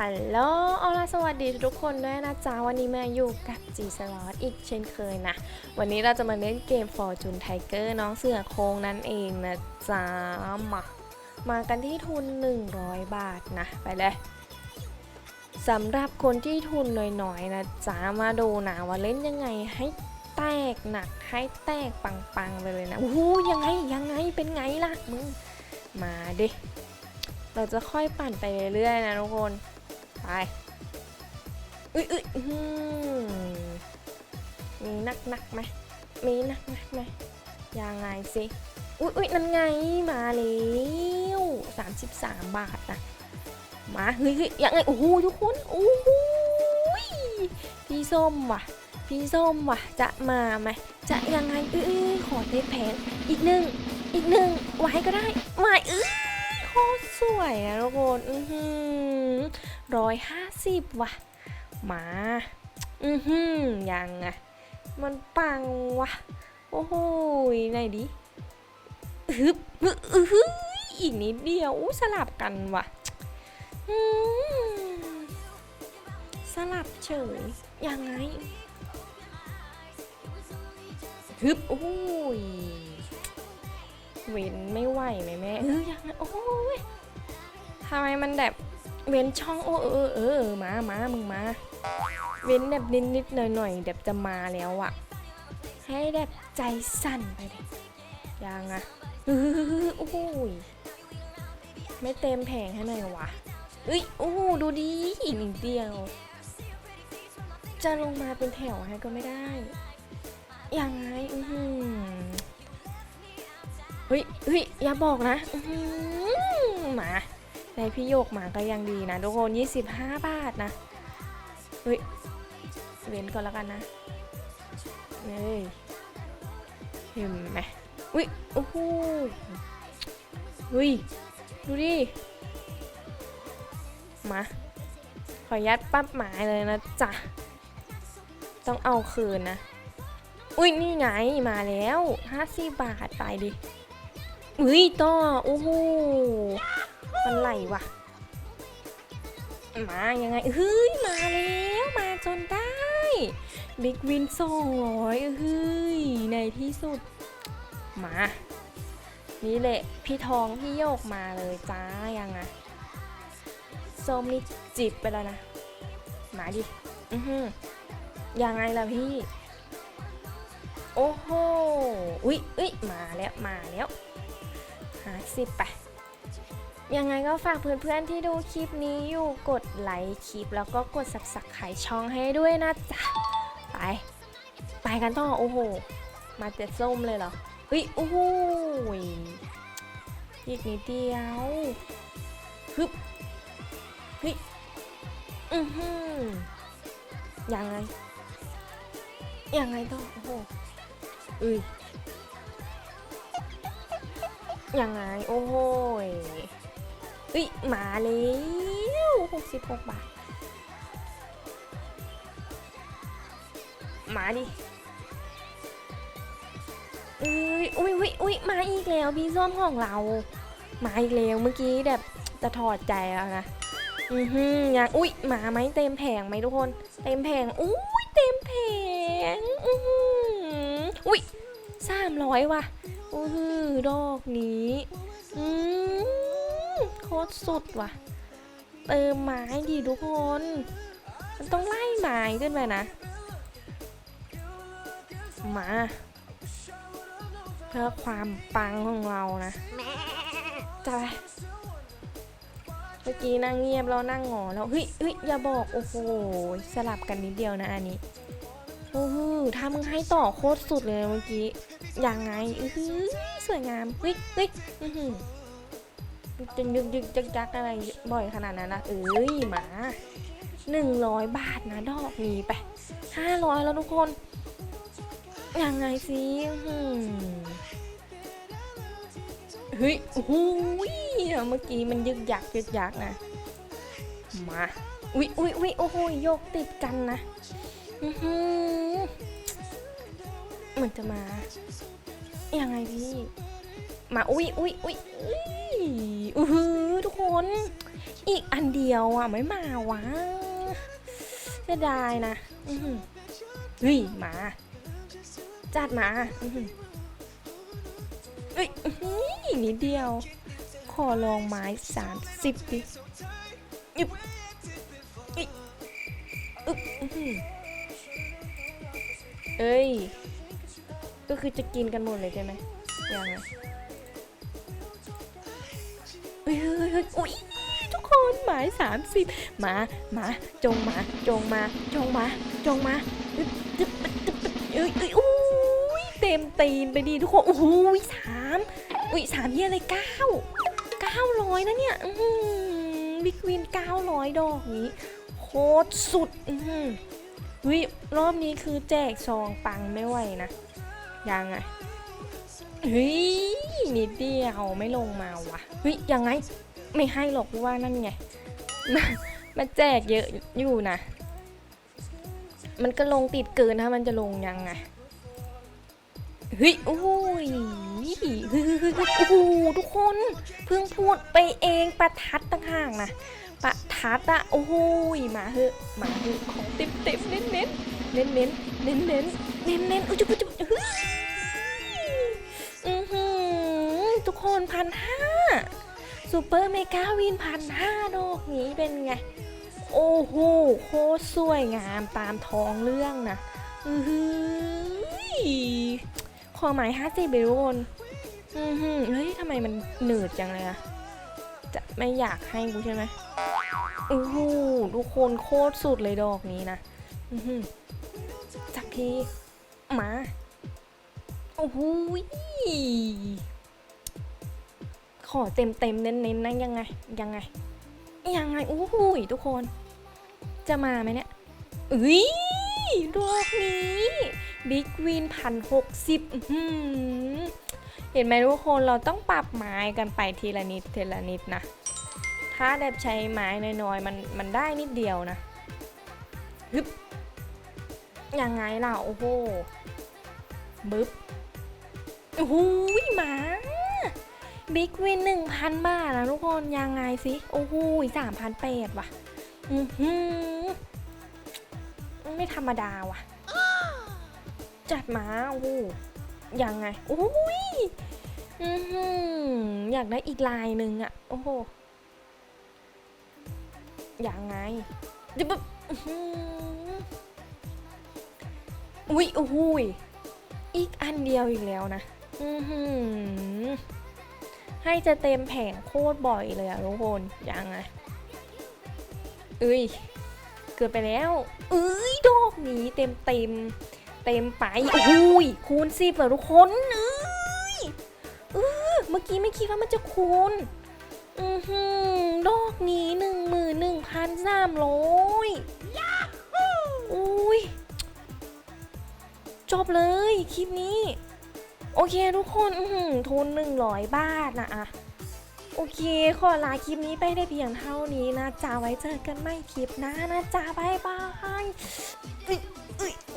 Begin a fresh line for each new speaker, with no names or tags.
ฮัลโหลอล่ะสวัสดีทุกคนด้วยนะจ๊ะ วันนี้มาอยู่กับจีสล็อตอีกเช่นเคยนะ วันนี้เราจะมาเล่นเกม Fortune Tiger น้องเสือโครงนั่นเองนะจ๊ะ มา มากันที่ทุน 100 บาทนะ ไปเลยสำหรับคนที่ทุนน้อยๆนะจ๊ะ มาดูนะว่าเล่นยังไงให้แตกหนัก ให้แตกปังๆไปเลยนะโอ้โหยังไงยังไงเป็นไงล่ะมึง มาดิ เราจะค่อยปั่นไปเรื่อยๆนะทุกคน ไปอุ้ยอุ้ยอือหือมีนักนักไหมมีนักนักไหมยังไงสิอุ้ยอุ้ยนั่นไงมาแล้วสามสิบสามบาทนะมาเฮ้ยเฮ้ยยังไงโอ้โหทุกคนโอ้โหยพี่ส้มว่ะ พี่ส้มว่ะ จะมาไหมจะยังไงเอ้ยขอเทปแผนอีกหนึ่งอีกหนึ่งไว้ก็ได้ไม่เอ้ยโคตรสวยนะทุกคนอือหือ ร้อยห้าสิบว่ะ มา อือหือยังไงมันปังว่ะโอ้โหยไหนดิฮึบอือหืออีกนิดเดียวอู้สลับกันว่ะสลับเฉยยังไงฮึบโอ้ยเว้นไม่ไหวไหมแม่เออยังไงโอ้ยทำไมมันแบบ เว้นช่องโอ้เออเออเออมามามึงมา เว้นแบบนิดนิดหน่อยหน่อยแบบจะมาแล้วอะให้แบบใจสั่นไปเลยยังอะเออโอ้ยไม่เต็มแผงให้หน่อยวะเอ้ยโอ้ดูดีอีกหนิดเดียว จะลงมาเป็นแถวให้ก็ไม่ได้ยังไงอือหือเฮ้ยเฮ้ยอย่าบอกนะ อื้อ ในพี่โยกหมาก็ยังดีนะทุกคน 25 บาทนะ เฮ้ย เว้นก่อนแล้วกันนะเฮ้ยเห็นไหมอุ้ย โอ้โหเฮ้ย ดูดิ มา ขอยัดปั๊บหมายเลยนะจ๊ะ ต้องเอาคืนนะ อุ้ย นี่ไง มาแล้ว 50 บาท ไปดิอุ้ย ต่อ โอ้โห มันไหลว่ะมายังไงเฮ้ยมาแล้วมาจนได้บิ๊กวินสองร้อยเฮ้ยในที่สุด มา นี่แหละ พี่ทองพี่โยกมาเลยจ้ายังไงส้มนี่จิบไปแล้วนะ มาดิ อือหือยังไงล่ะพี่ โอ้โหอุ๊ยอุ๊ยมาแล้วมาแล้วหาสิบไป ยังไงก็ฝากเพื่อนๆที่ดูคลิปนี้อยู่กดไลค์คลิป แล้วก็กดสับสักไขช่องให้ด้วยนะจ๊ะ ไป ไปกันต่อโอ้โห มาเจ็ดส้มเลยเหรอเฮ้ยโอ้โหยอีกนิดเดียวฮึบเฮ้ยอือหือยังไงยังไงต่อโอ้โหอุ้ยยังไง โอ้โห อุ้ยมาแล้วหกสิบหกบาท มาดิอุ้ยอุ้ยอุ้ยอุ้ยมาอีกแล้วพี่ส้มของเรา มาอีกแล้วเมื่อกี้แบบจะถอดใจแล้วนะอือหือยังอุ้ยมาไหมเต็มแผงไหมทุกคน เต็มแผงอุ้ยเต็มแผงอือหืออุ้ยสามร้อยว่ะอือหือดอกนี้อืม โคตรสุดว่ะ เติมไม้ดีทุกคน มันต้องไล่ไม้ขึ้นไปนะ มา เพื่อความปังของเรานะจะไปเมื่อกี้นั่งเงียบแล้วนั่งหงอแล้ว เฮ้ยเฮ้ยอย่าบอก โอ้โห สลับกันนิดเดียวนะอันนี้ โอ้โหถ้ามึงให้ต่อโคตรสุดเลยเมื่อกี้ยังไงอื้อหือสวยงาม เฮ้ยเฮ้ย จึงยึกยึกจักจักอะไรบ่อยขนาดนั้นนะเอ้ยหมาหนึ่งร้อยบาทนะดอกนี้ไปห้าร้อยแล้วทุกคน ยังไงสิหือเฮ้ยโอ้โหเมื่อกี้มันยึกยักยึกยักนะ มาอุ๊ยอุ๊ยอุ๊ยโอ้โหโยกติดกันนะอื้อหือมันจะมา ยังไงพี่ มาอุ๊ยอุ๊ยอุ๊ยอุ๊ยอื้อหือทุกคน อีกอันเดียวอะไม่มาวะเสียดายนะอื้อหือเฮ้ยมา จัดมาอื้อหือเอ้ยนิดเดียว ขอลองไม้สามสิบดิยึบอิ๊ยอึ๊บอื้อหือเอ้ย ก็คือจะกินกันหมดเลยใช่ไหมยังไง เฮ้ยเฮ้ยเฮ้ยอุ๊ยทุกคนหมายสามสิบมามาจงมาจงมาจงมาจงมาอึ๊บจึ๊บปึ๊ดจึ๊บปึ๊ดเอ้ยเอ้ยอุ้ยเต็มตีนไปดีทุกคนโอ้โหสามอุ้ยสามเยี่ยอะไรเก้าเก้าร้อยนะเนี่ยบิ๊กวินเก้าร้อยดอกนี้โคตรสุดอื้อหือวิรอบนี้คือแจกซองปังไม่ไหวนะยังไงเฮ้ย นิดเดียวไม่ลงมาวะเฮ้ยยังไงไม่ให้หรอกเพราะว่านั่นไงมามาแจกเยอะอยู่นะ มันก็ลงติดเกินถ้ามันจะลงยังไงเฮ้ยโอ้ยเฮ้ยเฮ้ยเฮ้ยเฮ้ยโอ้โหทุกคนเพิ่งพูดไปเองประทัดต่างหากนะประทัดอะโอ้โหมาเหอะมาเหอะของเต็มเต็มๆเน้นเน้นเน้นเน้นเน้นเน้นเน้นเน้นอุ้ยจุ๊บจุ๊บเฮ้ย กคนพันห้าซูเปอร์เมกาวินพันห้าดอกนี้เป็นไง โอ้โหโคตรสวยงามตามท้องเรื่องนะอือหือขอหมายห้าเจเบโรนอือหือเฮ้ยทำไมมันหนืดจังเลยอะจะไม่อยากให้กูใช่ไหมโอ้โหทุกคนโคตรสุดเลยดอกนี้นะอือหือจักทีมา โอ้โห ขอเต็มเต็มเน้นๆนะยังไงยังไง ยังไงโอ้โหยทุกคน จะมาไหมเนี่ยอุ้ยดอกนี้บิ๊กวินพันหกสิบเห็นไหมทุกคนเราต้องปรับไม้กันไปทีละนิดทีละนิดนะ ถ้าแบบใช้ไม้น้อยๆมันมันได้นิดเดียวนะฮึบยังไงล่ะ โอ้โหบึ๊บโอ้โหหมา บิ๊กวินหนึ่งพันบาทนะทุกคนยังไงสิ โอ้โหสามพันแปดว่ะ อือหือไม่ธรรมดาว่ะ จัดมาโอ้โหยังไง โอ้ยอือหืออยากได้อีกลายหนึ่งอะโอ้โหยังไงเดี๋ยวแบบอื้อหืออุ๊ยโอ้โหยอีกอันเดียวอีกแล้วนะ อือหือ ให้จะเต็มแผงโคตรบ่อยเลยอะทุกคนยังไงเอ้ย เกิดไปแล้ว เอ้ย ดอกนี้เต็มเต็มเต็มไปโอ้โหยคูณสิบเหรอทุกคนเอ้ยเออเมื่อกี้ไม่คิดว่ามันจะคูณ อือหือดอกนี้หนึ่งหมื่นหนึ่งพันสามร้อยอุ้ย จบเลย คลิปนี้ โอเคทุกคนทุนหนึ่งร้อยบาทนะอะโอเค ขอลาคลิปนี้ไปได้เพียงเท่านี้นะจ้าไว้เจอกันใหม่คลิปหน้านะจ้าบายบาย